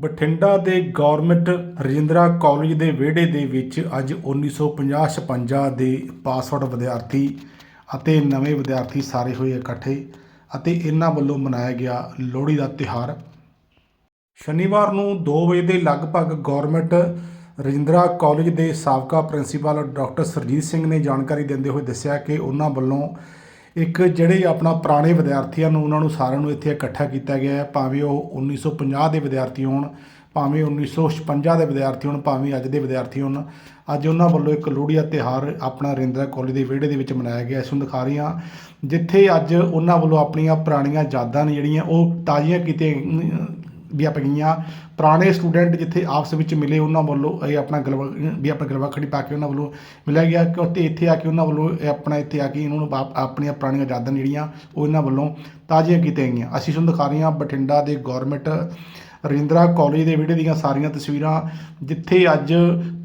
ਬਠਿੰਡਾ ਦੇ government Rajindra college ਦੇ ਵਿਹੜੇ ਦੇ ਵਿੱਚ ਅੱਜ 1950-56 ਦੇ ਪਾਸਆਊਟ ਵਿਦਿਆਰਥੀ ਅਤੇ ਨਵੇਂ ਵਿਦਿਆਰਥੀ ਸਾਰੇ ਹੋਏ ਇਕੱਠੇ ਅਤੇ ਇਹਨਾਂ ਵੱਲੋਂ ਮਨਾਇਆ ਗਿਆ ਲੋਹੜੀ ਦਾ ਤਿਉਹਾਰ। ਸ਼ਨੀਵਾਰ ਨੂੰ 2 ਵਜੇ ਦੇ ਲਗਭਗ ਗਵਰਨਮੈਂਟ ਰਜਿੰਦਰਾ ਕਾਲਜ ਦੇ ਸਾਬਕਾ ਪ੍ਰਿੰਸੀਪਲ ਡਾਕਟਰ ਸਰਜੀਤ ਸਿੰਘ ਨੇ ਜਾਣਕਾਰੀ ਦਿੰਦੇ ਹੋਏ ਦੱਸਿਆ ਕਿ ਉਹਨਾਂ ਵੱਲੋਂ ਇੱਕ ਜਿਹੜੇ ਆਪਣਾ ਪੁਰਾਣੇ ਵਿਦਿਆਰਥੀਆਂ ਨੂੰ, ਉਹਨਾਂ ਨੂੰ ਸਾਰਿਆਂ ਨੂੰ ਇੱਥੇ ਇਕੱਠਾ ਕੀਤਾ ਗਿਆ ਹੈ। ਭਾਵੇਂ ਉਹ 1950 ਦੇ ਵਿਦਿਆਰਥੀ ਹੋਣ, ਭਾਵੇਂ 1956 ਦੇ ਵਿਦਿਆਰਥੀ ਹੋਣ, ਭਾਵੇਂ ਅੱਜ ਦੇ ਵਿਦਿਆਰਥੀ ਹੋਣ, ਅੱਜ ਉਹਨਾਂ ਵੱਲੋਂ ਇੱਕ ਲੋਹੜੀ ਦਾ ਤਿਉਹਾਰ ਆਪਣਾ ਰਿੰਦਰਾ ਕਾਲਜ ਦੇ ਵਿਹੜੇ ਦੇ ਵਿੱਚ ਮਨਾਇਆ ਗਿਆ ਇਸ ਨੂੰ ਦਿਖਾ ਰਹੀ ਹਾਂ, ਜਿੱਥੇ ਅੱਜ ਉਹਨਾਂ ਵੱਲੋਂ ਆਪਣੀਆਂ ਪੁਰਾਣੀਆਂ ਯਾਦਾਂ ਨੇ ਜਿਹੜੀਆਂ, ਉਹ ਤਾਜ਼ੀਆਂ ਕੀਤੀਆਂ ਵੀ ਆਪ ਗਈਆਂ ਪੁਰਾਣੇ ਸਟੂਡੈਂਟ ਜਿੱਥੇ ਆਪਸ ਵਿੱਚ ਮਿਲੇ, ਉਹਨਾਂ ਵੱਲੋਂ ਇਹ ਆਪਣਾ ਗਲਵਾ, ਵੀ ਆਪਣਾ ਗਲਵਾ ਖੜੀ ਪਾ ਕੇ ਉਹਨਾਂ ਵੱਲੋਂ ਮਿਲਿਆ ਗਿਆ ਕਿ ਉੱਥੇ ਇੱਥੇ ਆ ਕੇ ਉਹਨਾਂ ਵੱਲੋਂ ਇਹ ਆਪਣਾ ਇੱਥੇ ਆ ਕੇ ਇਹਨਾਂ ਨੂੰ ਆਪ- ਆਪਣੀਆਂ ਪੁਰਾਣੀਆਂ ਯਾਦਾਂ ਜਿਹੜੀਆਂ ਉਹ ਇਹਨਾਂ ਵੱਲੋਂ ਤਾਜ਼ੀਆਂ ਕੀਤੀਆਂ ਗਈਆਂ। ਅਸੀਂ ਤੁਹਾਨੂੰ ਦਿਖਾ ਰਹੇ ਹਾਂ ਬਠਿੰਡਾ ਦੇ ਗਵਰਨਮੈਂਟ ਰਿੰਦਰਾ ਕਾਲਜ ਦੇ ਵਿਹੜੇ ਦੀਆਂ ਸਾਰੀਆਂ ਤਸਵੀਰਾਂ, ਜਿੱਥੇ ਅੱਜ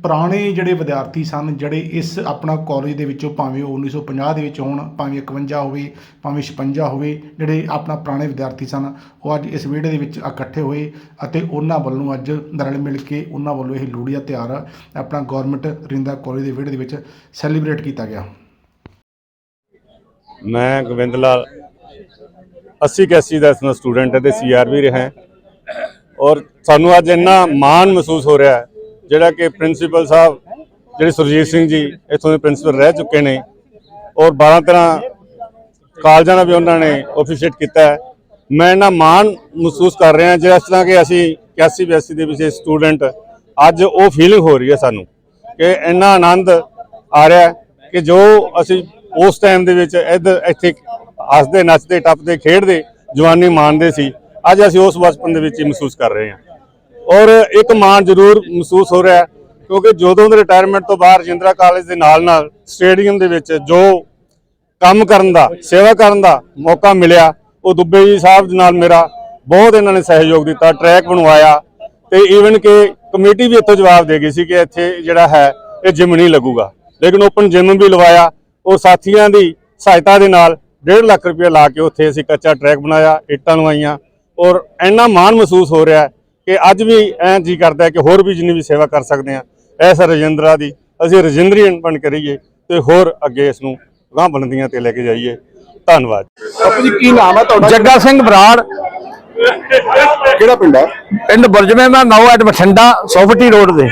ਪੁਰਾਣੇ ਜਿਹੜੇ ਵਿਦਿਆਰਥੀ ਸਨ, ਜਿਹੜੇ ਇਸ ਆਪਣਾ ਕਾਲਜ ਦੇ ਵਿੱਚੋਂ ਭਾਵੇਂ ਉਹ 1950 ਦੇ ਵਿੱਚ ਹੋਣ, ਭਾਵੇਂ 51 ਹੋਵੇ, ਭਾਵੇਂ 56 ਹੋਵੇ, ਜਿਹੜੇ ਆਪਣਾ ਪੁਰਾਣੇ ਵਿਦਿਆਰਥੀ ਸਨ, ਉਹ ਅੱਜ ਇਸ ਵਿਹੜੇ ਦੇ ਵਿੱਚ ਇਕੱਠੇ ਹੋਏ ਅਤੇ ਉਹਨਾਂ ਵੱਲੋਂ ਅੱਜ ਰਲ ਮਿਲ ਕੇ ਉਹਨਾਂ ਵੱਲੋਂ ਇਹ ਲੋਹੜੀ ਦਾ ਤਿਉਹਾਰ ਆਪਣਾ ਗਵਰਨਮੈਂਟ ਰਜਿੰਦਰਾ ਕਾਲਜ ਦੇ ਵਿਹੜੇ ਦੇ ਵਿੱਚ ਸੈਲੀਬ੍ਰੇਟ ਕੀਤਾ ਗਿਆ। ਮੈਂ ਗੋਬਿੰਦ ਲਾਲ 80 81 ਦਾ ਇਸ ਦਾ ਸਟੂਡੈਂਟ ਹੈ ਤੇ ਸੀਆਰਬੀ ਰਿਹਾ ਔਰ ਸਾਨੂੰ ਅੱਜ ਇੰਨਾ ਮਾਣ ਮਹਿਸੂਸ ਹੋ ਰਿਹਾ ਹੈ, ਜਿਹੜਾ ਕਿ ਪ੍ਰਿੰਸੀਪਲ ਸਾਹਿਬ, ਜਿਹੜੇ ਸੁਰਜੀਤ ਸਿੰਘ ਜੀ ਇੱਥੋਂ ਦੇ ਪ੍ਰਿੰਸੀਪਲ ਰਹਿ ਚੁੱਕੇ ਨੇ ਔਰ 12 ਤਰ੍ਹਾਂ ਕਾਲਜਾਂ ਦਾ ਵੀ ਉਹਨਾਂ ਨੇ ਆਫੀਸ਼ੀਏਟ ਕੀਤਾ ਹੈ। ਮੈਂ ਇੰਨਾ ਮਾਣ ਮਹਿਸੂਸ ਕਰ ਰਿਹਾ, ਜਿਸ ਤਰ੍ਹਾਂ ਕਿ ਅਸੀਂ 81 82 ਦੇ ਵਿੱਚ ਸਟੂਡੈਂਟ, ਅੱਜ ਉਹ ਫੀਲਿੰਗ ਹੋ ਰਹੀ ਹੈ ਸਾਨੂੰ ਕਿ ਇੰਨਾ ਆਨੰਦ ਆ ਰਿਹਾ ਕਿ ਜੋ ਅਸੀਂ ਉਸ ਟਾਈਮ ਦੇ ਵਿੱਚ ਇੱਧਰ ਇੱਥੇ ਹੱਸਦੇ ਨੱਚਦੇ ਟੱਪਦੇ, ਖੇਡਦੇ ਜਵਾਨੀ ਮਾਣਦੇ ਸੀ। ਅੱਜ ਅਸੀਂ ਉਸ ਬਚਪਨ ਦੇ ਵਿੱਚ ਹੀ ਮਹਿਸੂਸ ਕਰ ਰਹੇ ਹਾਂ। ਔਰ ਇੱਕ ਮਾਣ ਜ਼ਰੂਰ ਮਹਿਸੂਸ ਹੋ ਰਿਹਾ ਕਿਉਂਕਿ ਜਦੋਂ ਦੇ ਰਿਟਾਇਰਮੈਂਟ ਤੋਂ ਬਾਅਦ ਰਜਿੰਦਰਾ ਕਾਲਜ ਦੇ ਨਾਲ ਨਾਲ ਸਟੇਡੀਅਮ ਦੇ ਵਿੱਚ ਜੋ ਕੰਮ ਕਰਨ ਦਾ, ਸੇਵਾ ਕਰਨ ਦਾ ਮੌਕਾ ਮਿਲਿਆ, ਉਹ ਦੁੱਬੇ ਜੀ ਸਾਹਿਬ ਨਾਲ ਮੇਰਾ ਬਹੁਤ ਇਹਨਾਂ ਨੇ ਸਹਿਯੋਗ ਦਿੱਤਾ ਟਰੈਕ ਬਣਵਾਇਆ ਤੇ ਈਵਨ ਕਿ ਕਮੇਟੀ ਵੀ ਇੱਥੋਂ ਜਵਾਬ ਦੇ ਗਈ ਸੀ ਕਿ ਇੱਥੇ ਜਿਹੜਾ ਹੈ, ਇਹ ਜਿਮ ਨਹੀਂ ਲੱਗੂਗਾ। ਲੇਕਿਨ ਓਪਨ ਜਿਮ ਵੀ ਲਵਾਇਆ, ਉਹ ਸਾਥੀਆਂ ਦੀ ਸਹਾਇਤਾ ਦੇ ਨਾਲ 1.5 ਲੱਖ ਰੁਪਏ ਲਾ ਕੇ ਉੱਥੇ ਅਸੀਂ ਕੱਚਾ ਟਰੈਕ ਬਣਾਇਆ, ਇੱਟਾਂ ਲਵਾਈਆਂ ਔਰ ਇੰਨਾ ਮਾਣ ਮਹਿਸੂਸ ਹੋ ਰਿਹਾ ਹੈ ਕਿ ਅੱਜ ਵੀ ਐਂ ਜੀ ਕਰਦਾ ਕਿ ਹੋਰ ਵੀ ਜਿੰਨੀ ਵੀ ਸੇਵਾ ਕਰ ਸਕਦੇ ਆ ਐਸ ਰਜਿੰਦਰਾ ਦੀ ਅਸੀਂ ਰਜਿੰਦਰੀਅਨ ਬਣ ਕੇ ਰਹੀਏ ਤੇ ਹੋਰ ਅੱਗੇ ਇਸ ਨੂੰ ਗਾਂ ਬੁਲੰਦੀਆਂ ਤੇ ਲੈ ਕੇ ਜਾਈਏ। ਧੰਨਵਾਦ। ਬਾਪੂ ਜੀ ਕੀ ਨਾਮ ਹੈ ਤੁਹਾਡਾ? ਜੱਗਾ ਸਿੰਘ ਬਰਾੜ। ਕਿਹੜਾ ਪਿੰਡ ਹੈ? ਪਿੰਡ ਬੁਰਜਵੇਂ ਮੈਂ ਨੌ ਐਟ ਬਠਿੰਡਾ ਸੋਫਟੀ ਰੋਡ ਦੇ।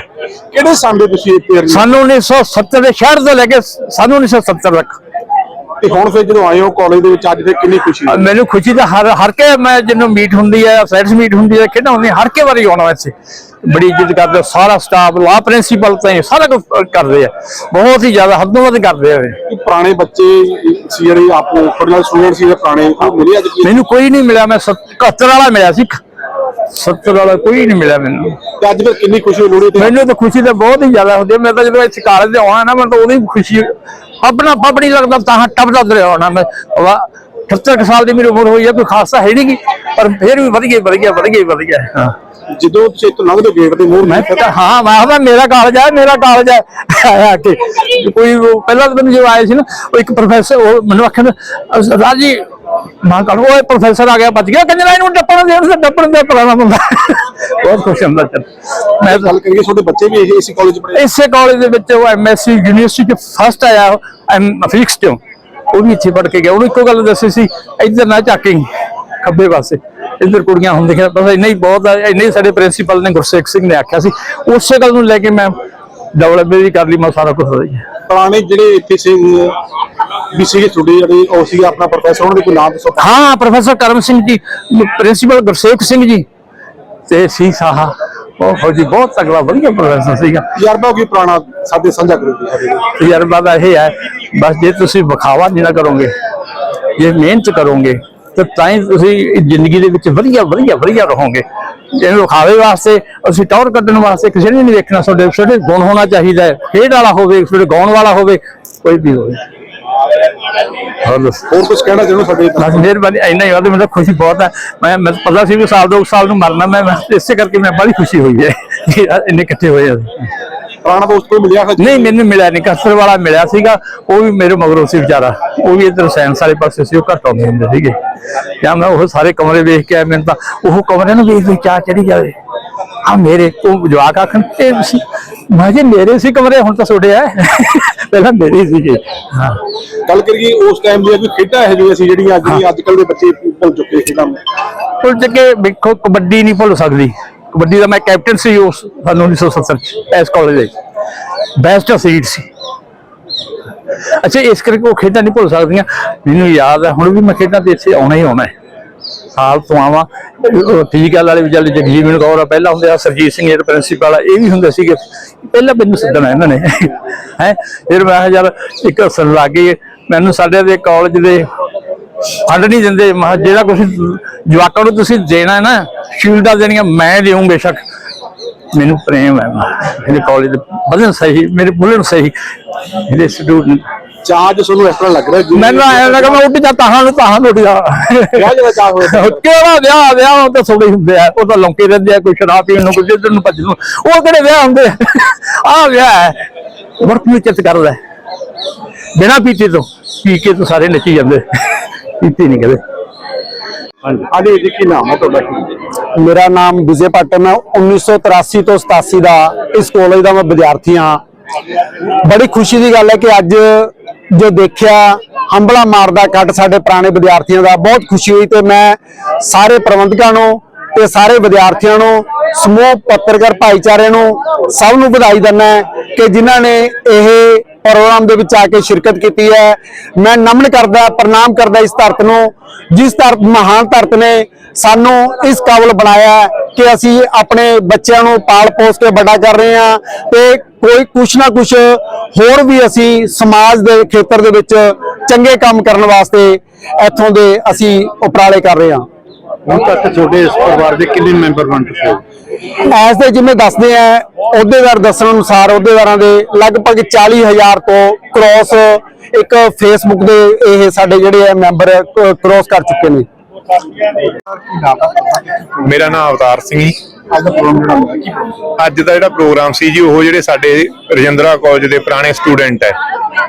ਕਿਹੜੇ ਸਾਲ ਦੇ ਤੁਸੀਂ ਇੱਥੇ? ਸਾਨੂੰ 1970 ਦੇ ਸ਼ਹਿਰ ਤੋਂ ਲੈ ਕੇ ਸਾਨੂੰ 1970 ਤੱਕ। ਤੇ ਹੁਣ ਫਿਰ ਜਦੋਂ ਆਏ ਹੋ ਕਾਲਜ ਦੇ ਵਿੱਚ ਅੱਜ ਤੇ ਕਿੰਨੀ ਖੁਸ਼ੀ ਹੈ ਮੈਨੂੰ ਖੁਸ਼ੀ ਤਾਂ ਹਰ ਹਰ ਕੇ ਮੈਂ ਜਿਹਨੂੰ ਮੀਟ ਹੁੰਦੀ ਹੈ ਫਰੈਂਡਸ ਮੀਟ ਹੁੰਦੀ ਹੈ ਖੇਡਾਂ ਹੁੰਦੀਆਂ ਹਰ ਕੇ ਵਾਰੀ ਆਉਣਾ ਇੱਥੇ। ਬੜੀ ਇੱਜ਼ਤ ਕਰਦੇ ਸਾਰਾ ਸਟਾਫ ਲਾ ਪ੍ਰਿੰਸੀਪਲ ਤਾਂ ਸਾਰਾ ਕੁਝ ਕਰਦੇ ਆ। ਬਹੁਤ ਹੀ ਜ਼ਿਆਦਾ ਹੱਦੋਂ ਵੱਧ ਕਰਦੇ ਆ ਪੁਰਾਣੇ ਬੱਚੇ ਸੀ ਜਿਹੜੇ ਆਪੋ ਨਾਲ ਸਟੂਡੈਂਟ ਸੀ ਪੁਰਾਣੇ ਮਿਲੇ ਅੱਜ ਮੈਨੂੰ ਕੋਈ ਨਹੀਂ ਮਿਲਿਆ ਮੈਂ 71 ਵਾਲਾ ਮਿਲਿਆ ਸੀ। 70 ਵਾਲਾ ਕੋਈ ਨਹੀਂ ਮਿਲਿਆ ਮੈਨੂੰ। ਤੇ ਅੱਜ ਫਿਰ ਕਿੰਨੀ ਖੁਸ਼ੀ ਲੋਹੜੀ ਤੇ? ਮੈਨੂੰ ਤਾਂ ਖੁਸ਼ੀ ਤਾਂ ਬਹੁਤ ਹੀ ਜ਼ਿਆਦਾ ਹੁੰਦੀ ਹੈ। ਮੈਂ ਤਾਂ ਜਦੋਂ ਇੱਥੇ ਕਾਲਜ ਤੇ ਆਉਣਾ ਨਾ ਮੈਨੂੰ ਤਾਂ ਉਦੋਂ ਹੀ ਖੁਸ਼ੀ ਪੱਬ ਨਹੀਂ ਲੱਗਦਾ ਤਾਂ ਟੱਪਦਾ ਤੁਰ ਆਉਣਾ ਮੈਂ ਵਾ 78 ਕੁ ਸਾਲ ਦੀ ਮੇਰੀ ਉਮਰ ਹੋਈ ਹੈ ਕੋਈ ਖਾਸਾ ਹੈ ਨਹੀਂ ਪਰ ਫਿਰ ਵੀ ਵਧੀਆ ਵਧੀਆ ਵਧੀਆ ਵਧੀਆ ਹਾਂ। ਜਦੋਂ ਤੁਸੀਂ ਇੱਥੋਂ ਲੰਘਦੇ ਗੇਟ ਦੇ ਮੂਹਰ ਮੈਂ ਤਾਂ ਹਾਂ ਕਿਹਾ ਮੇਰਾ ਕਾਲਜ ਹੈ ਮੇਰਾ ਕਾਲਜ ਹੈ। ਆਇਆ ਕਿ। ਕੋਈ ਪਹਿਲਾਂ ਤਾਂ ਮੈਨੂੰ ਜਦੋਂ ਆਏ ਸੀ ਨਾ ਉਹ ਇੱਕ ਪ੍ਰੋਫੈਸਰ ਉਹ ਮੈਨੂੰ ਆਖਿਆ ਸਰਦਾਰ ਜੀ ਮੈਂ ਕਹਾਂ ਉਹ ਪ੍ਰੋਫੈਸਰ ਆ ਗਿਆ ਬਚ ਗਿਆ? ਕਹਿੰਦੇ ਨਾ ਇਹਨੂੰ ਟੱਪਣ ਦੇ ਟੱਪਣ ਦੇ ਪੁਰਾਣਾ ਬੰਦਾ। ਬਹੁਤ ਖੁਸ਼ ਹੁੰਦਾ ਚੱਲ ਮੈਂ ਗੱਲ ਕਰੀਏ ਤੁਹਾਡੇ ਬੱਚੇ ਵੀ ਇਸੇ ਕਾਲਜ ਪੜ੍ਹੇ ਇਸੇ ਕਾਲਜ ਦੇ ਵਿੱਚ ਉਹ ਐਮਐਸਸੀ ਯੂਨੀਵਰਸਿਟੀ ਚ ਫਸਟ ਆਇਆ ਐਮ ਫਿਜ਼ਿਕਸ ਤੋਂ ਉਹ ਵੀ ਇੱਥੇ ਪੜ੍ਹ ਕੇ ਗਿਆ। ਉਹਨੂੰ ਇੱਕੋ ਗੱਲ ਦੱਸੀ ਸੀ ਇੱਧਰ ਨਾ ਝਾਕੀ ਖੱਬੇ ਪਾਸੇ। ਇੱਧਰ ਕੁੜੀਆਂ ਹੁੰਦੀਆਂ ਬਸ ਇੰਨਾ ਹੀ ਬਹੁਤ ਇੰਨਾ ਹੀ ਸਾਡੇ ਪ੍ਰਿੰਸੀਪਲ ਨੇ ਗੁਰਸੇਖ ਸਿੰਘ ਨੇ ਆਖਿਆ ਸੀ। ਉਸੇ ਗੱਲ ਨੂੰ ਲੈ ਕੇ ਮੈਂ ਡਵਲਪ ਵੀ ਕਰ ਲਈ ਮੈਂ ਸਾਰਾ ਕੁਝ ਹੋਈ ਪੁਰਾਣੇ ਜਿਹੜੇ ਇੱਥੇ ਸੀ ਵੀ ਸੀਗੇ ਤੁਹਾਡੇ ਜਿਹੜੇ ਉਹ ਸੀਗਾ ਆਪਣਾ ਪ੍ਰੋਫੈਸਰ ਉਹਨਾਂ ਦੇ ਕੋਈ ਨਾਮ ਦੱਸੋ। ਹਾਂ ਪ੍ਰੋਫੈਸਰ ਕਰਮ ਸਿੰਘ ਜੀ ਪ੍ਰਿੰਸੀਪਲ ਗੁਰਸੇਖ ਸਿੰਘ ਜੀ। ਤੇ ਸੀ ਸਾਹਾ ਉਹ ਫੌਜੀ ਬਹੁਤ ਤਗੜਾ ਵਧੀਆ ਪ੍ਰੋਫੈਸਰ ਸੀਗਾ। ਤਜਰਬਾ ਕੀ ਪੁਰਾਣਾ ਸਾਡੇ ਸਾਂਝਾ ਕਰੋ ਜੀ। ਤਜਰਬਾ ਦਾ ਇਹ ਹੈ ਬਸ ਜੇ ਤੁਸੀਂ ਵਿਖਾਵਾ ਨਹੀਂ ਨਾ ਕਰੋਗੇ ਜੇ ਮਿਹਨਤ ਕਰੋਗੇ ਤਾਂ ਤਾਂ ਹੀ ਤੁਸੀਂ ਜ਼ਿੰਦਗੀ ਦੇ ਵਿੱਚ ਵਧੀਆ ਵਧੀਆ ਵਧੀਆ ਰਹੋਗੇ। ਇਹਨੂੰ ਵਿਖਾਵੇ ਵਾਸਤੇ ਅਸੀਂ ਟੌਰ ਕੱਢਣ ਵਾਸਤੇ ਕਿਸੇ ਨੇ ਨਹੀਂ ਵੇਖਣਾ ਤੁਹਾਡੇ ਤੁਹਾਡੇ ਗੁਣ ਹੋਣਾ ਚਾਹੀਦਾ ਹੈ। ਖੇਡ ਵਾਲਾ ਹੋਵੇ ਤੁਹਾਡੇ ਗਾਉਣ ਵਾਲਾ ਹੋਵੇ ਕੋਈ ਵੀ ਹੋਵੇ। ਹੋਰ ਕੁਝ ਕਹਿਣਾ ਚਾਹੁੰਦੇ ਸਾਡੇ ਬਸ ਮਿਹਰਬਾਨੀ ਇੰਨਾ ਹੀ ਵਾਦੇ ਮੈਨੂੰ ਖੁਸ਼ੀ ਬਹੁਤ ਹੈ ਮੈਂ ਮੈਨੂੰ ਪਤਾ ਸੀ ਵੀ ਸਾਲ ਦੋ ਸਾਲ ਨੂੰ ਮਰਨਾ ਮੈਂ ਮੈਂ ਇਸੇ ਕਰਕੇ ਮੈਂ ਬੜੀ ਖੁਸ਼ੀ ਹੋਈ ਹੈ ਕਿ ਇੰਨੇ ਇਕੱਠੇ ਹੋਏ ਆ। ਪੁਰਾਣਾ ਦੋਸਤ ਕੋਈ ਮਿਲਿਆ ਹੈ ਨਹੀਂ ਮੈਨੂੰ ਮਿਲਿਆ ਨਹੀਂ। ਕਸਰ ਵਾਲਾ ਮਿਲਿਆ ਸੀਗਾ ਉਹ ਵੀ ਮੇਰੇ ਮਗਰੋਂ ਸੀ ਵਿਚਾਰਾ। ਉਹ ਵੀ ਇਧਰ ਸਾਇੰਸ ਵਾਲੇ ਪਾਸੇ ਸੀ ਉਹ ਘੱਟ ਆਉਂਦੇ ਹੁੰਦੇ ਸੀਗੇ। ਜਾਂ ਮੈਂ ਉਹ ਸਾਰੇ ਕਮਰੇ ਵੇਖ ਕੇ ਆਇਆ ਮੈਨੂੰ ਤਾਂ ਉਹ ਕਮਰੇ ਨੂੰ ਵੇਖ ਵੇਖ ਚਾਹ ਚੜੀ ਜਾਵੇ। ਆ ਮੇਰੇ ਉਹ ਜਵਾਕ ਆਖਣ ਤੇ ਮੈਂ ਜੇ ਮੇਰੇ ਸੀ ਕਮਰੇ ਹੁਣ ਤਾਂ ਛੋੜੇ ਆ। ਪਹਿਲਾਂ ਮੇਰੇ ਸੀਗੇ। ਹਾਂ। ਗੱਲ ਕਰੀਏ ਉਸ ਟਾਈਮ ਦੀਆਂ ਵੀ ਖੇਡਾਂ ਇਹੋ ਜਿਹੀਆਂ ਸੀ ਜਿਹੜੀਆਂ ਅੱਜ ਦੀ ਅੱਜ ਕੱਲ ਦੇ ਬੱਚੇ ਭੁੱਲ ਚੁੱਕੇ ਖੇਡਾਂ ਭੁੱਲ ਕੇ ਵੇਖੋ ਕਬੱਡੀ ਨਹੀਂ ਭੁੱਲ ਸਕਦੀ। ਕਬੱਡੀ ਦਾ ਮੈਂ ਕੈਪਟਨ ਸੀ ਉਸ ਸਾਨੂੰ 1970 ਚ ਐਸ ਕਾਲਜ ਦੇ ਬੈਸਟ ਸੀਟ ਸੀ। ਅੱਛਾ ਇਸ ਕਰਕੇ ਉਹ ਖੇਡਾਂ ਨਹੀਂ ਭੁੱਲ ਸਕਦੀਆਂ। ਮੈਨੂੰ ਯਾਦ ਹੈ ਹੁਣ ਵੀ ਮੈਂ ਖੇਡਾਂ ਤੇ ਇੱਥੇ ਆਉਣਾ ਹੀ ਆਉਣਾ ਹੈ। ਸਾਲ ਤੋਂ ਆਵਾਂ। ਉਹ ਵਾਲੇ ਵੀ ਚੱਲ ਜਗਜੀਵਨ ਕੌਰ ਆ ਪਹਿਲਾਂ ਹੁੰਦੇ ਆ ਸਰਜੀਤ ਸਿੰਘ ਜਿਹੜਾ ਪ੍ਰਿੰਸੀਪਲ ਆ, ਇਹ ਵੀ ਹੁੰਦੇ ਸੀਗੇ। ਪਹਿਲਾਂ ਮੈਨੂੰ ਸੱਦਣਾ ਇਹਨਾਂ ਨੇ। ਹੈ? ਫਿਰ ਮੈਂ ਯਾਰ, ਇੱਕ ਹੱਸਣ ਲੱਗ ਗਏ ਮੈਨੂੰ ਸਾਡੇ ਦੇ ਕਾਲਜ ਦੇ ਫੰਡ ਨਹੀਂ ਦਿੰਦੇ। ਮੈਂ ਜਿਹੜਾ ਕੁਝ ਜਵਾਕਾਂ ਨੂੰ ਤੁਸੀਂ ਦੇਣਾ ਨਾ ਸ਼ੀਲਡਾਂ ਦੇਣੀਆਂ, ਮੈਂ ਦੇਵਾਂ ਬੇਸ਼ੱਕ। ਮੈਨੂੰ ਪ੍ਰੇਮ ਹੈ ਮੇਰੇ ਕਾਲਜ ਦੇ ਵਧਣ ਸਹੀ ਮੇਰੇ ਬੁੱਲਣ ਸਹੀ। ਇਹਦੇ ਸਟੂਡੈਂਟ ਚਾਰਜ ਤੁਹਾਨੂੰ ਇਸ ਤਰ੍ਹਾਂ ਲੱਗ ਰਿਹਾ ਜਿਵੇਂ ਮੈਨੂੰ ਆਇਆ ਲੱਗਾ ਮੈਂ ਉੱਡ ਜਾ ਤਾਹਾਂ ਨੂੰ ਤਾਹਾਂ ਨੂੰ ਉੱਡ ਜਾ। ਵਿਆਹ ਜਿਹੜਾ ਚਾਹ ਹੋਇਆ ਕਿਹੜਾ ਵਿਆਹ ਵਿਆਹ ਉਹ ਤਾਂ ਥੋੜੇ ਹੁੰਦੇ ਆ। ਉਹ ਤਾਂ ਲੌਂਕੇ ਰਹਿੰਦੇ ਆ ਕੋਈ ਸ਼ਰਾਬ ਪੀਣ ਨੂੰ ਕੋਈ ਜਿੱਧਰ ਨੂੰ ਭੱਜ ਨੂੰ। ਉਹ ਕਿਹੜੇ ਵਿਆਹ ਹੁੰਦੇ ਆ? ਵਿਆਹ ਹੈ। ਵਰਤ ਨੂੰ ਚਿੱਤ ਕਰਦਾ ਹੈ। ਬਿਨਾਂ ਪੀਤੇ ਤੋਂ ਪੀ ਕੇ ਤਾਂ ਸਾਰੇ ਨੱਚੀ ਜਾਂਦੇ। ਪੀਤੇ ਨਹੀਂ ਕਦੇ। ਹਾਂਜੀ। ਜੀ ਕੀ ਨਾਮ ਹੈ ਤੁਹਾਡਾ? ਮੇਰਾ ਨਾਮ ਵਿਜੇ ਹੈ। ਮੈਂ 1983 ਤੋਂ 87 ਦਾ ਇਸ ਕਾਲਜ ਦਾ ਮੈਂ ਵਿਦਿਆਰਥੀ ਹਾਂ। ਬੜੀ ਖੁਸ਼ੀ ਦੀ ਗੱਲ ਹੈ ਕਿ ਅੱਜ ਜੋ ਦੇਖਿਆ ਹੰਬਲਾ ਮਾਰਦਾ, ਕੱਟ ਸਾਡੇ ਪੁਰਾਣੇ ਵਿਦਿਆਰਥੀਆਂ ਦਾ, ਬਹੁਤ ਖੁਸ਼ੀ ਹੋਈ ਤੇ ਮੈਂ ਸਾਰੇ ਪ੍ਰਬੰਧਕਾਂ ਨੂੰ ਤੇ ਸਾਰੇ ਵਿਦਿਆਰਥੀਆਂ ਨੂੰ, ਸਮੂਹ, ਪੱਤਰਕਾਰ ਭਾਈਚਾਰੇ ਨੂੰ ਸਭ ਨੂੰ ਵਧਾਈ ਦਿੰਦਾ ਕਿ ਜਿਨ੍ਹਾਂ ਨੇ ਇਹ ਪ੍ਰੋਗਰਾਮ ਦੇ ਵਿੱਚ ਆ ਕੇ ਸ਼ਿਰਕਤ ਕੀਤੀ ਹੈ। ਮੈਂ ਨਮਨ ਕਰਦਾ, ਪ੍ਰਣਾਮ ਕਰਦਾ ਇਸ ਧਰਤ ਨੂੰ, ਜਿਸ ਧਰਤ, ਮਹਾਨ ਧਰਤ ਨੇ ਸਾਨੂੰ ਇਸ ਕਾਬਲ ਬਣਾਇਆ ਕਿ ਅਸੀਂ ਆਪਣੇ ਬੱਚਿਆਂ ਨੂੰ ਪਾਲ ਪੋਸ ਕੇ ਵੱਡਾ ਕਰ ਰਹੇ ਹਾਂ ਤੇ ਕੋਈ ਕੁਛ ਨਾ ਕੁਛ ਹੋਰ ਵੀ ਅਸੀਂ ਸਮਾਜ ਦੇ ਖੇਤਰ ਦੇ ਵਿੱਚ ਚੰਗੇ ਕੰਮ ਕਰਨ ਵਾਸਤੇ ਇੱਥੋਂ ਦੇ ਅਸੀਂ ਉਪਰਾਲੇ ਕਰ ਰਹੇ ਹਾਂ। ਹੁਣ ਤੱਕ ਤੁਹਾਡੇ ਇਸ ਪਰਿਵਾਰ ਦੇ ਕਿੰਨੇ ਮੈਂਬਰ ਬਣ ਚੁੱਕੇ ਹੋ? ਐਸ ਦੇ ਜਿਵੇਂ ਦੱਸਦੇ ਆ ਅਹੁਦੇਦਾਰ ਦੱਸਣ ਅਨੁਸਾਰ ਅਹੁਦੇਦਾਰਾਂ ਦੇ ਲਗਭਗ 40000 ਤੋਂ ਕ੍ਰੋਸ ਇੱਕ ਫੇਸਬੁੱਕ ਦੇ ਇਹ ਸਾਡੇ ਜਿਹੜੇ ਆ ਮੈਂਬਰ ਕ੍ਰੋਸ ਕਰ ਚੁੱਕੇ ਨੇ। ਮੇਰਾ ਨਾਮ ਅਵਤਾਰ ਸਿੰਘ ਜੀ। ਅੱਜ ਦਾ ਜਿਹੜਾ ਪ੍ਰੋਗਰਾਮ ਸੀ ਜੀ ਉਹ ਜਿਹੜੇ ਸਾਡੇ ਰਜਿੰਦਰਾ ਕਾਲਜ ਦੇ ਪੁਰਾਣੇ ਸਟੂਡੈਂਟ ਹੈ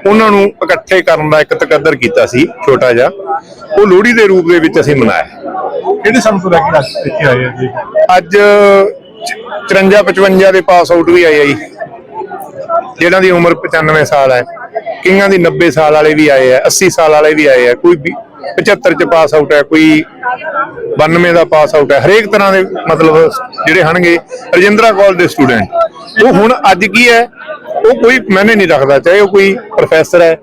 ਉਹਨਾਂ ਨੂੰ ਇਕੱਠੇ ਕਰਨ ਦਾ ਇੱਕ ਤਕੱਦਰ ਕੀਤਾ ਸੀ ਛੋਟਾ ਜਿਹਾ। ਉਹ ਲੋਹੜੀ ਦੇ ਰੂਪ ਦੇ ਵਿੱਚ ਅਸੀਂ ਮਨਾਇਆ। ਕਿਹੜੇ ਸਾਲ ਤੋਂ ਅੱਜ ਇੱਥੇ ਆਏ ਜੀ? ਅੱਜ 54 55 ਦੇ ਪਾਸ ਆਊਟ ਵੀ ਆਏ ਆ ਜੀ। ਜਿਹਨਾਂ ਦੀ ਉਮਰ 95 ਸਾਲ ਹੈ ਕਿੰਗਾਂ ਦੀ 90 ਸਾਲ ਵਾਲੇ ਵੀ ਆਏ ਆ 80 ਸਾਲ ਵਾਲੇ ਵੀ ਆਏ ਆ। ਕੋਈ 75 ਚ ਪਾਸ ਆਊਟ ਹੈ ਕੋਈ 92 ਦਾ ਪਾਸ ਆਊਟ ਹੈ। ਹਰੇਕ ਤਰ੍ਹਾਂ ਦੇ ਮਤਲਬ ਜਿਹੜੇ ਹਨਗੇ ਰਜਿੰਦਰਾ ਕਾਲਜ ਦੇ ਸਟੂਡੈਂਟ ਉਹ ਹੁਣ ਅੱਜ ਕੀ ਹੈ ਉਹ ਕੋਈ ਮੈਨੇ ਨਹੀਂ ਰੱਖਦਾ ਚਾਹੇ ਉਹ ਕੋਈ ਪ੍ਰੋਫੈਸਰ ਹੈ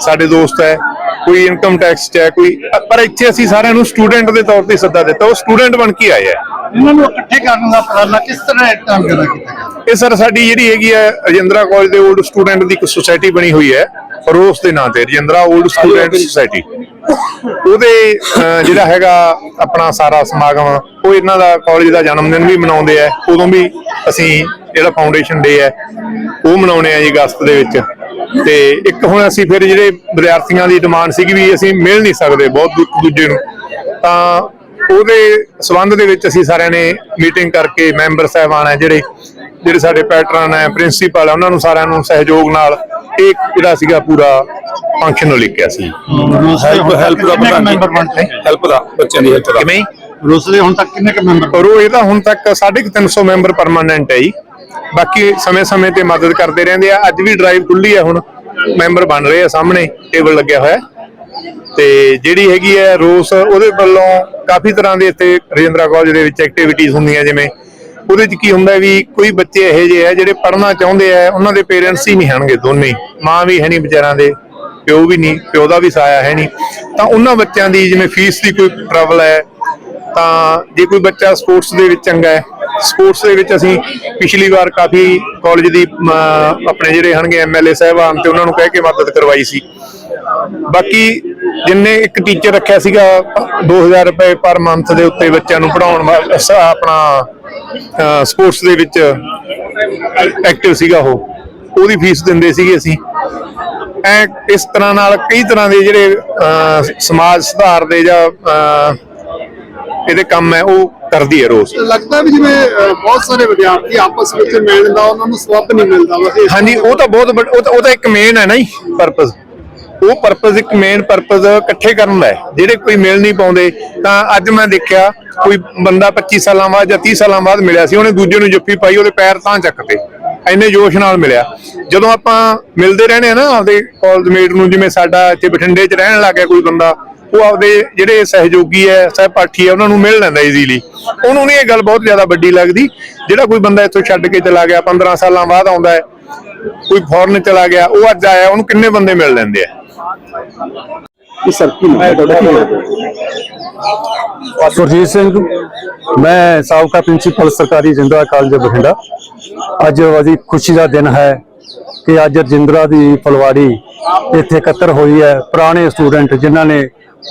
ਸਾਡੇ ਦੋਸਤ ਹੈ ਕੋਈ ਇਨਕਮ ਟੈਕਸ ਚ ਹੈ ਕੋਈ ਪਰ ਇੱਥੇ ਅਸੀਂ ਸਾਰਿਆਂ ਨੂੰ ਸਟੂਡੈਂਟ ਦੇ ਤੌਰ ਤੇ ਸੱਦਾ ਦਿੱਤਾ। ਉਹ ਸਟੂਡੈਂਟ ਬਣ ਕੇ ਆਏ ਆ ਇਹਨਾਂ ਨੂੰ ਇਕੱਠੇ ਕਰਨ ਦਾ ਉਪਰਾਲਾ ਕਿਸ ਤਰ੍ਹਾਂ ਕਰਨਾ ਕੀਤਾ ਗਿਆ? ਇਹ ਸਰ ਸਾਡੀ ਜਿਹੜੀ ਹੈਗੀ ਹੈ ਰਜਿੰਦਰਾ ਕਾਲਜ ਦੇ 올ਡ ਸਟੂਡੈਂਟ ਦੀ ਇੱਕ ਸੁਸਾਇਟੀ ਬਣੀ ਹੋਈ ਹੈ। ਫਰੋਸ ਦੇ ਨਾਂ ਤੇ, ਰਜਿੰਦਰਾ 올ਡ ਸਟੂਡੈਂਟ ਸੁਸਾਇਟੀ ਉਹਦੇ ਜਿਹੜਾ ਹੈਗਾ ਆਪਣਾ ਸਾਰਾ ਸਮਾਗਮ, ਉਹ ਇਹਨਾਂ ਦਾ ਕਾਲਜ ਦਾ ਜਨਮ ਦਿਨ ਵੀ ਮਨਾਉਂਦੇ ਆ। ਉਦੋਂ ਵੀ ਅਸੀਂ ਜਿਹੜਾ ਫਾਊਂਡੇਸ਼ਨ ਡੇ ਹੈ, ਉਹ ਮਨਾਉਣੇ ਆ ਜੀ ਅਗਸਤ ਦੇ ਵਿੱਚ। ਤੇ ਇੱਕ ਹੁਣ ਅਸੀਂ ਫਿਰ ਜਿਹੜੇ ਵਿਦਿਆਰਥੀਆਂ ਦੀ ਡਿਮਾਂਡ ਸੀਗੀ ਵੀ ਅਸੀਂ ਮਿਲ ਨਹੀਂ ਸਕਦੇ ਬਹੁਤ ਦੂਜੇ ਨੂੰ। ਤਾਂ ਉਹਦੇ ਸਬੰਧ ਦੇ ਵਿੱਚ ਅਸੀਂ ਸਾਰਿਆਂ ਨੇ ਮੀਟਿੰਗ ਕਰਕੇ ਮੈਂਬਰ ਸਾਹਿਬਾਨ ਹੈ ਜਿਹੜੇ ਜਿਹੜੇ ਸਾਡੇ ਪੈਟਰਨ ਹੈ ਪ੍ਰਿੰਸੀਪਲ ਹੈ ਉਹਨਾਂ ਨੂੰ ਸਾਰਿਆਂ ਨੂੰ ਸਹਿਯੋਗ ਨਾਲ ਇਹ ਜਿਹੜਾ ਸੀਗਾ ਪੂਰਾ ਫੰਕਸ਼ਨ ਲਿਖਿਆ ਸੀ। ਹੈਲਪ ਹੈਲਪ ਦਾ ਪ੍ਰਧਾਨ ਹੈਲਪ ਦਾ ਬੱਚਿਆਂ ਦੀ ਹੈਲਪ ਦਾ। ਕਿਵੇਂ? ਰੂਸ ਦੇ ਹੁਣ ਤੱਕ ਕਿੰਨੇ ਕੁ ਮੈਂਬਰ ਪਰ ਉਹ ਇਹਦਾ ਹੁਣ ਤੱਕ 350 ਮੈਂਬਰ ਪਰਮਾਨੈਂਟ ਹੈ ਜੀ। ਬਾਕੀ ਸਮੇਂ-ਸਮੇਂ ਤੇ ਮਦਦ ਕਰਦੇ ਰਹਿੰਦੇ ਆ। ਅੱਜ ਵੀ ਡਰਾਈਵ ਖੁੱਲੀ ਹੈ ਹੁਣ। ਮੈਂਬਰ ਬਣ ਰਹੇ ਆ ਸਾਹਮਣੇ ਟੇਬਲ ਲੱਗਿਆ ਹੋਇਆ। ਤੇ ਜਿਹੜੀ ਹੈਗੀ ਹੈ ਰੋਸ ਉਹਦੇ ਵੱਲੋਂ ਕਾਫੀ ਤਰ੍ਹਾਂ ਦੇ ਇੱਥੇ ਰਜਿੰਦਰਾ ਕਾਲਜ ਦੇ ਵਿੱਚ ਐਕਟੀਵਿਟੀਜ਼ ਹੁੰਦੀਆਂ ਜਿਵੇਂ ਉਹਦੇ ਚ ਕੀ ਹੁੰਦਾ ਵੀ ਕੋਈ ਬੱਚੇ ਇਹੋ ਜਿਹੇ ਆ ਜਿਹੜੇ ਪੜ੍ਹਨਾ ਚਾਹੁੰਦੇ ਆ ਉਹਨਾਂ ਦੇ ਪੇਰੈਂਟਸ ਹੀ ਨਹੀਂ ਹਨਗੇ ਦੋਨੇ ਮਾਂ ਵੀ ਹੈ ਨਹੀਂ ਵਿਚਾਰਾਂ ਦੇ ਪਿਓ ਵੀ ਨਹੀਂ ਪਿਓ ਦਾ ਵੀ ਸਾਇਆ ਹੈ ਨਹੀਂ। ਤਾਂ ਉਹਨਾਂ ਬੱਚਿਆਂ ਦੀ ਜਿਵੇਂ ਫੀਸ ਦੀ ਕੋਈ ਟਰਬਲ ਹੈ ਤਾਂ ਜੇ ਕੋਈ ਬੱਚਾ ਸਪੋਰਟਸ ਦੇ ਵਿੱਚ ਚੰਗਾ ਹੈ ਸਪੋਰਟਸ ਦੇ ਵਿੱਚ ਅਸੀਂ ਪਿਛਲੀ ਵਾਰ ਕਾਫੀ ਕਾਲਜ ਦੀ ਅਮ, ਆਪਣੇ ਜਿਹੜੇ ਹਨਗੇ ਐਮਐਲਏ ਸਾਹਿਬਾਨ ਤੇ ਉਹਨਾਂ ਨੂੰ ਕਹਿ ਕੇ ਮਦਦ ਕਰਵਾਈ ਸੀ। ਬਾਕੀ ਜਿੰਨੇ ਇੱਕ ਟੀਚਰ ਰੱਖਿਆ ਸੀਗਾ 2000 ਰੁਪਏ ਪਰ ਮੰਥ ਦੇ ਉੱਤੇ ਬੱਚਿਆਂ ਨੂੰ ਪੜਾਉਣ ਆਪਣਾ ਸਪੋਰਟਸ ਦੇ ਵਿੱਚ ਐਕਟਿਵ ਸੀਗਾ ਉਹ। ਉਹਦੀ ਫੀਸ ਦਿੰਦੇ ਸੀਗੇ ਅਸੀਂ। ਐ ਇਸ ਤਰ੍ਹਾਂ ਨਾਲ ਕਈ ਤਰ੍ਹਾਂ ਦੇ ਜਿਹੜੇ ਸਮਾਜ ਸੁਧਾਰ ਦੇ ਜਾਂ ਇਹਦੇ ਕੰਮ ਹੈ ਉਹ ਕਰਦੀ ਹੈ ਰੋਜ਼। ਲੱਗਦਾ ਵੀ ਜਿਵੇਂ ਬਹੁਤ ਸਾਰੇ ਵਿਦਿਆਰਥੀ ਆਪਸ ਵਿੱਚ ਮਿਲਣ ਦਾ ਉਹਨਾਂ ਨੂੰ ਸਵੱਬ ਨਹੀਂ ਮਿਲਦਾ। ਹਾਂਜੀ ਉਹ ਤਾਂ ਬਹੁਤ ਉਹ ਤਾਂ ਇੱਕ ਮੇਨ ਹੈ ਨਾ ਜੀ ਪਰਪਸ ਉਹ ਪਰਪਸ ਇੱਕ ਮੇਨ ਪਰਪਸ ਇਕੱਠੇ ਕਰਨ ਦਾ ਹੈ। ਜਿਹੜੇ ਕੋਈ ਮਿਲ ਨਹੀਂ ਪਾਉਂਦੇ, ਤਾਂ ਅੱਜ ਮੈਂ ਦੇਖਿਆ ਕੋਈ ਬੰਦਾ 25 ਸਾਲਾਂ ਬਾਅਦ ਜਾਂ 30 ਸਾਲਾਂ ਬਾਅਦ ਮਿਲਿਆ ਸੀ, ਉਹਨੇ ਦੂਜੇ ਨੂੰ ਜੱਫੀ ਪਾਈ, ਉਹਦੇ ਪੈਰ ਤਾਂ ਚੱਕਤੇ। ਇੰਨੇ ਜੋਸ਼ ਨਾਲ ਮਿਲਿਆ। ਜਦੋਂ ਆਪਾਂ ਮਿਲਦੇ ਰਹਿੰਦੇ ਆ ਨਾ ਆਪਦੇ ਕਾਲਜਮੇਟ ਨੂੰ, ਜਿਵੇਂ ਸਾਡਾ ਇੱਥੇ ਬਠਿੰਡੇ 'ਚ ਰਹਿਣ ਲੱਗ ਗਿਆ ਕੋਈ ਬੰਦਾ, ਉਹ ਆਪਦੇ ਜਿਹੜੇ ਸਹਿਯੋਗੀ ਹੈ, ਸਹਿਪਾਠੀ ਹੈ, ਉਹਨਾਂ ਨੂੰ ਮਿਲ ਲੈਂਦਾ ਈਜ਼ੀਲੀ ਉਹਨੂੰ ਨਹੀਂ ਇਹ ਗੱਲ ਬਹੁਤ ਜ਼ਿਆਦਾ ਵੱਡੀ ਲੱਗਦੀ, ਜਿਹੜਾ ਕੋਈ ਬੰਦਾ ਇੱਥੋਂ ਛੱਡ ਕੇ ਚਲਾ ਗਿਆ 15 ਸਾਲਾਂ ਬਾਅਦ ਆਉਂਦਾ ਹੈ, ਕੋਈ ਫੋਰਨ ਚਲਾ ਗਿਆ, ਉਹ ਅੱਜ ਆਇਆ, ਉਹਨੂੰ ਕਿੰਨੇ ਬੰਦੇ ਮਿਲ ਲੈਂਦੇ ਆ? ਇਹ ਸਰ ਕੀ ਨਾਮ ਹੈ? ਤੁਹਾਡਾ ਕੀ ਨਾਮ ਹੈ? ਸੁਰਜੀਤ ਸਿੰਘ, ਮੈਂ ਸਾਬਕਾ ਪ੍ਰਿੰਸੀਪਲ ਸਰਕਾਰੀ ਰਜਿੰਦਰਾ ਕਾਲਜ ਬਠਿੰਡਾ। ਅੱਜ ਉਹਦੀ ਖੁਸ਼ੀ ਦਾ ਦਿਨ ਹੈ ਕਿ ਅੱਜ ਰਜਿੰਦਰਾ ਦੀ ਫਲਵਾੜੀ ਇੱਥੇ ਇਕੱਤਰ ਹੋਈ ਹੈ। ਪੁਰਾਣੇ ਸਟੂਡੈਂਟ ਜਿਨ੍ਹਾਂ ਨੇ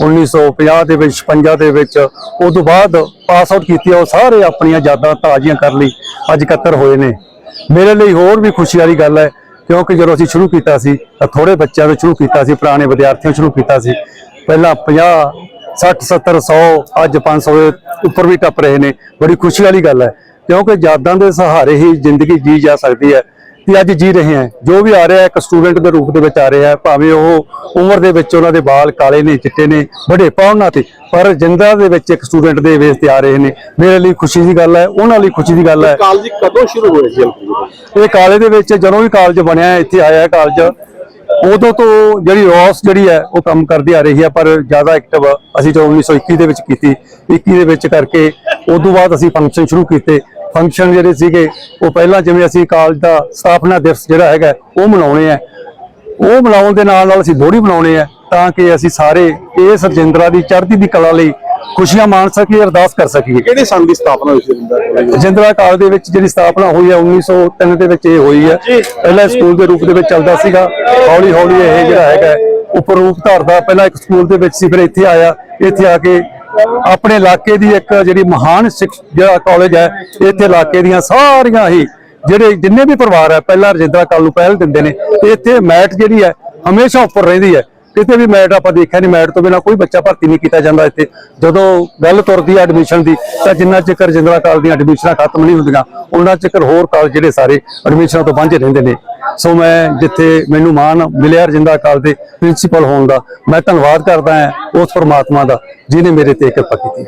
1950 ਦੇ ਵਿੱਚ 56 ਦੇ ਵਿੱਚ ਉਸ ਤੋਂ ਬਾਅਦ ਪਾਸ ਆਊਟ ਕੀਤੀ ਉਹ ਸਾਰੇ ਆਪਣੀਆਂ ਯਾਦਾਂ ਤਾਜ਼ੀਆਂ ਕਰ ਲਈ ਅੱਜ ਇਕੱਤਰ ਹੋਏ ਨੇ। ਮੇਰੇ ਲਈ ਹੋਰ ਵੀ ਖੁਸ਼ੀ ਵਾਲੀ ਗੱਲ ਹੈ ਕਿਉਂਕਿ ਜਦੋਂ ਅਸੀਂ ਸ਼ੁਰੂ ਕੀਤਾ ਸੀ, ਤਾਂ ਥੋੜੇ ਬੱਚਿਆਂ ਤੋਂ ਸ਼ੁਰੂ ਕੀਤਾ ਸੀ, ਪੁਰਾਣੇ ਵਿਦਿਆਰਥੀਆਂ ਸ਼ੁਰੂ ਕੀਤਾ ਸੀ। ਪਹਿਲਾਂ 50 60 70 100 ਅੱਜ 500 ਦੇ ਉੱਪਰ ਵੀ ਟੱਪ ਰਹੇ ਨੇ। ਬੜੀ ਖੁਸ਼ੀ ਵਾਲੀ ਗੱਲ ਹੈ। ਕਿਉਂਕਿ ਯਾਦਾਂ ਦੇ ਸਹਾਰੇ ਹੀ ਜ਼ਿੰਦਗੀ ਜੀ ਜਾ ਸਕਦੀ ਹੈ। ਤੇ ਅੱਜ ਜੀ ਰਹੇ ਹਾਂ। ਜੋ ਵੀ ਆ ਰਿਹਾ ਇੱਕ ਸਟੂਡੈਂਟ ਦੇ ਰੂਪ ਦੇ ਵਿੱਚ ਆ ਰਿਹਾ ਹੈ ਭਾਵੇਂ ਉਹ ਉਮਰ ਦੇ ਵਿੱਚ ਉਹਨਾਂ ਦੇ ਵਾਲ ਕਾਲੇ ਨੇ ਚਿੱਟੇ ਨੇ ਬੜੇ ਪਾਉਣਾ ਤੇ ਪਰ ਜਿੰਦਾ ਦੇ ਵਿੱਚ ਇੱਕ ਸਟੂਡੈਂਟ ਦੇ ਵੇਸ ਤੇ ਆ ਰਹੇ ਨੇ। ਮੇਰੇ ਲਈ ਖੁਸ਼ੀ ਦੀ ਗੱਲ ਹੈ ਉਹਨਾਂ ਲਈ ਖੁਸ਼ੀ ਦੀ ਗੱਲ ਹੈ। ਕਾਲਜ ਕਦੋਂ ਸ਼ੁਰੂ ਹੋਇਆ ਸੀ ਇਹ ਕਾਲਜ ਦੇ ਵਿੱਚ ਜਦੋਂ ਵੀ ਕਾਲਜ ਬਣਿਆ ਇੱਥੇ ਆਇਆ ਕਾਲਜ। ਉਦੋਂ ਤੋਂ ਜਿਹੜੀ ਰੋਸ ਜਿਹੜੀ ਹੈ ਉਹ ਕੰਮ ਕਰਦੀ ਆ ਰਹੀ ਹੈ ਪਰ ਜ਼ਿਆਦਾ ਐਕਟਿਵ ਅਸੀਂ ਜੋ 1921 ਦੇ ਵਿੱਚ ਕੀਤੀ। 21 ਦੇ ਵਿੱਚ ਕਰਕੇ ਉਦੋਂ ਬਾਅਦ ਅਸੀਂ ਫੰਕਸ਼ਨ ਸ਼ੁਰੂ ਕੀਤੇ। ਫੰਕਸ਼ਨ ਜਿਹੜੇ ਸੀਗੇ ਉਹ ਪਹਿਲਾਂ ਜਿਵੇਂ ਅਸੀਂ ਕਾਲਜ ਦਾ ਸਥਾਪਨਾ ਦਿਵਸ ਜਿਹੜਾ ਹੈਗਾ ਉਹ ਮਨਾਉਣੇ ਆ। ਉਹ ਮਨਾਉਣ ਦੇ ਨਾਲ ਨਾਲ ਅਸੀਂ ਲੋਹੜੀ ਮਨਾਉਣੇ ਆ ਤਾਂ ਕਿ ਅਸੀਂ ਸਾਰੇ ਇਸ ਰਜਿੰਦਰਾ ਦੀ ਚੜ੍ਹਦੀ ਦੀ ਕਲਾ ਲਈ ਖੁਸ਼ੀਆਂ ਮਾਣ ਸਕੀਏ ਅਰਦਾਸ ਕਰ ਸਕੀਏ। ਕਿਹੜੇ ਸੰਨ ਦੀ ਸਥਾਪਨਾ ਹੋਈ ਸੀ? ਰਜਿੰਦਰਾ ਕਾਲਜ ਦੇ ਵਿੱਚ ਜਿਹੜੀ ਸਥਾਪਨਾ ਹੋਈ ਹੈ 1903 ਦੇ ਵਿੱਚ ਇਹ ਹੋਈ ਹੈ ਪਹਿਲਾਂ ਸਕੂਲ ਦੇ ਰੂਪ ਦੇ ਵਿੱਚ ਚੱਲਦਾ ਸੀਗਾ। ਹੌਲੀ ਹੌਲੀ ਇਹ ਜਿਹੜਾ ਹੈਗਾ ਉੱਪਰ ਰੂਪ ਧਾਰਦਾ। ਪਹਿਲਾਂ ਇੱਕ ਸਕੂਲ ਦੇ ਵਿੱਚ ਸੀ ਫਿਰ ਇੱਥੇ ਆਇਆ। ਇੱਥੇ ਆ ਕੇ ਆਪਣੇ ਇਲਾਕੇ ਦੀ ਇੱਕ ਜਿਹੜੀ ਮਹਾਨ ਸਿੱਖ ਜਿਹੜਾ ਕਾਲਜ ਹੈ, ਇੱਥੇ ਇਲਾਕੇ ਦੀਆਂ ਸਾਰੀਆਂ ਹੀ ਜਿਹੜੇ ਜਿੰਨੇ ਵੀ ਪਰਿਵਾਰ ਹੈ, ਪਹਿਲਾਂ ਰਜਿੰਦਰਾ ਕਾਲਜ ਨੂੰ ਪਹਿਲ ਦਿੰਦੇ ਨੇ, ਇੱਥੇ ਮੈਟ ਜਿਹੜੀ ਹੈ, ਹਮੇਸ਼ਾ ਉੱਪਰ ਰਹਿੰਦੀ ਹੈ। ਕਿਤੇ ਵੀ ਮੈਟ ਆਪਾਂ ਦੇਖਿਆ ਨਹੀਂ, ਮੈਟ ਤੋਂ ਬਿਨਾ ਕੋਈ ਬੱਚਾ ਭਰਤੀ ਨਹੀਂ ਕੀਤਾ ਜਾਂਦਾ ਇੱਥੇ। ਜਦੋਂ ਗੱਲ ਤੁਰਦੀ ਹੈ ਐਡਮਿਸ਼ਨ ਦੀ, ਤਾਂ ਜਿੰਨਾ ਚਿਰ ਰਜਿੰਦਰਾ ਕਾਲਜ ਦੀਆਂ ਐਡਮਿਸ਼ਨਾਂ ਖਤਮ ਨਹੀਂ ਹੁੰਦੀਆਂ, ਉਹਨਾਂ ਚਿਰ ਹੋਰ ਕਾਲਜ ਜਿਹੜੇ ਸਾਰੇ ਐਡਮਿਸ਼ਨਾਂ ਤੋਂ ਵਾਂਝੇ ਰਹਿੰਦੇ ਨੇ। ਸੋ ਮੈਂ ਜਿੱਥੇ ਮੈਨੂੰ ਮਾਣ ਮਿਲਿਆ ਰਜਿੰਦਰਾ ਕਾਲਜ ਦੇ ਪ੍ਰਿੰਸੀਪਲ ਹੋਣ ਦਾ, ਮੈਂ ਧੰਨਵਾਦ ਕਰਦਾ ਹਾਂ ਉਸ ਪਰਮਾਤਮਾ ਦਾ ਜਿਨੇ ਮੇਰੇ ਤੇ ਕਿਰਪਾ ਕੀਤੀ